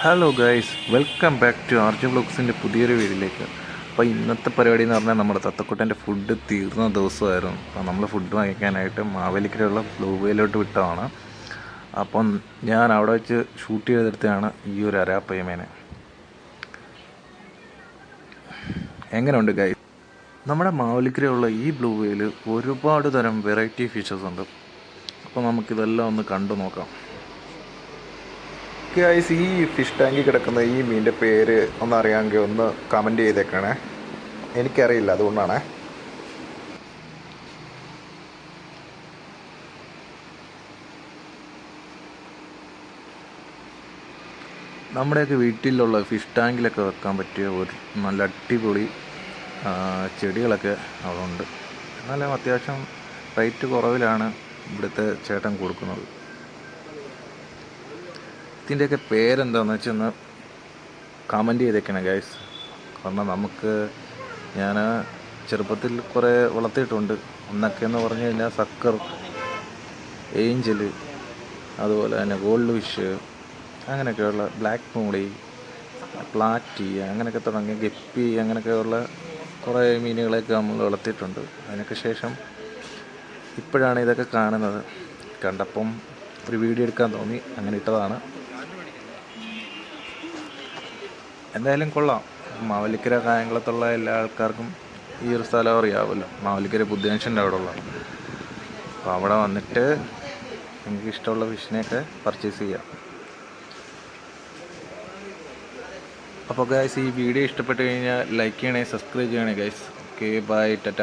Hello guys welcome back to ആർജ് ബ്ലോഗ്സിന്റെ പുതിയൊരു വീഡിയോയിലേക്ക്. അപ്പോൾ ഇന്നത്തെ പരിപാടി എന്ന് പറഞ്ഞാൽ നമ്മുടെ തത്തക്കുട്ടന്റെ ഫുഡ് തീർന്ന ദിവസമായിരുന്നു. അപ്പോൾ നമ്മൾ ഫുഡ് വാങ്ങിക്കാനായിട്ട് മാവേലിക്കരയുള്ള ബ്ലൂ വേയിലോട്ട് വിട്ടതാണ്. അപ്പം ഞാൻ അവിടെ വെച്ച് ഷൂട്ട് ചെയ്തെടുത്തതാണ് ഈ ഒരു അരാപ്പയ്യമേനെ. എങ്ങനെയുണ്ട് ഗൈസ് നമ്മുടെ മാവേലിക്കരയുള്ള ഈ ബ്ലൂ വേയിൽ ഒരുപാട് തരം വെറൈറ്റി ഫിഷസ് ഉണ്ട്. അപ്പോൾ നമുക്കിതെല്ലാം ഒന്ന് കണ്ടു നോക്കാം. ഗൈസ് ഈ ഫിഷ് ടാങ്കിൽ കിടക്കുന്ന ഈ മീനിന്റെ പേര് ഒന്ന് അറിയാമെങ്കിൽ ഒന്ന് കമന്റ് ചെയ്തേക്കണേ. എനിക്കറിയില്ല അതുകൊണ്ടാണേ. നമ്മുടെയൊക്കെ വീട്ടിലുള്ള ഫിഷ് ടാങ്കിലൊക്കെ വെക്കാൻ പറ്റിയ ഒരു നല്ല അടിപൊളി ചെടികളൊക്കെ അവിടെ ഉണ്ട് എന്നാലും അത്യാവശ്യം റേറ്റ് കുറവിലാണ് ഇവിടുത്തെ ചേട്ടൻ കൊടുക്കുന്നത്. ഇതിന്റെയൊക്കെ പേരെന്താണെന്ന് വെച്ചൊന്ന് കമന്റ് ചെയ്തേക്കണേ ഗൈസ് കാരണം നമുക്ക് ഞാൻ ചെറുപ്പത്തിൽ കുറേ വളർത്തിയിട്ടുണ്ട്. ഒന്നൊക്കെ എന്ന് പറഞ്ഞു കഴിഞ്ഞാൽ സക്കർ ഏഞ്ചൽ അതുപോലെ തന്നെ ഗോൾഡ് ഫിഷ് അങ്ങനെയൊക്കെയുള്ള ബ്ലാക്ക് മൂളി പ്ലാറ്റി അങ്ങനെയൊക്കെ തുടങ്ങി ഗപ്പി അങ്ങനെയൊക്കെയുള്ള കുറേ മീനുകളെയൊക്കെ നമ്മൾ വളർത്തിയിട്ടുണ്ട്. അതിനൊക്കെ ശേഷം ഇപ്പോഴാണ് ഇതൊക്കെ കാണുന്നത്. കണ്ടപ്പം ഒരു വീഡിയോ എടുക്കാൻ തോന്നി അങ്ങനെ ഇട്ടതാണ്. എന്തായാലും കൊള്ളാം. മാവലിക്കര കായംകുളത്തുള്ള എല്ലാ ആൾക്കാർക്കും ഈ ഒരു സ്ഥലം അറിയാമല്ലോ മാവലിക്കര ബുദ്ധിജംഗ്ഷന്റെ അവിടെ ഉള്ള അപ്പോൾ അവിടെ വന്നിട്ട് നിങ്ങൾക്ക് ഇഷ്ടമുള്ള ഫിഷിനെയൊക്കെ പർച്ചേസ് ചെയ്യാം. അപ്പോൾ ഗൈസ് ഈ വീഡിയോ ഇഷ്ടപ്പെട്ട് കഴിഞ്ഞാൽ ലൈക്ക് ചെയ്യണേ സബ്സ്ക്രൈബ് ചെയ്യണേ ഗൈസ് ഓക്കെ ബൈ ടാറ്റ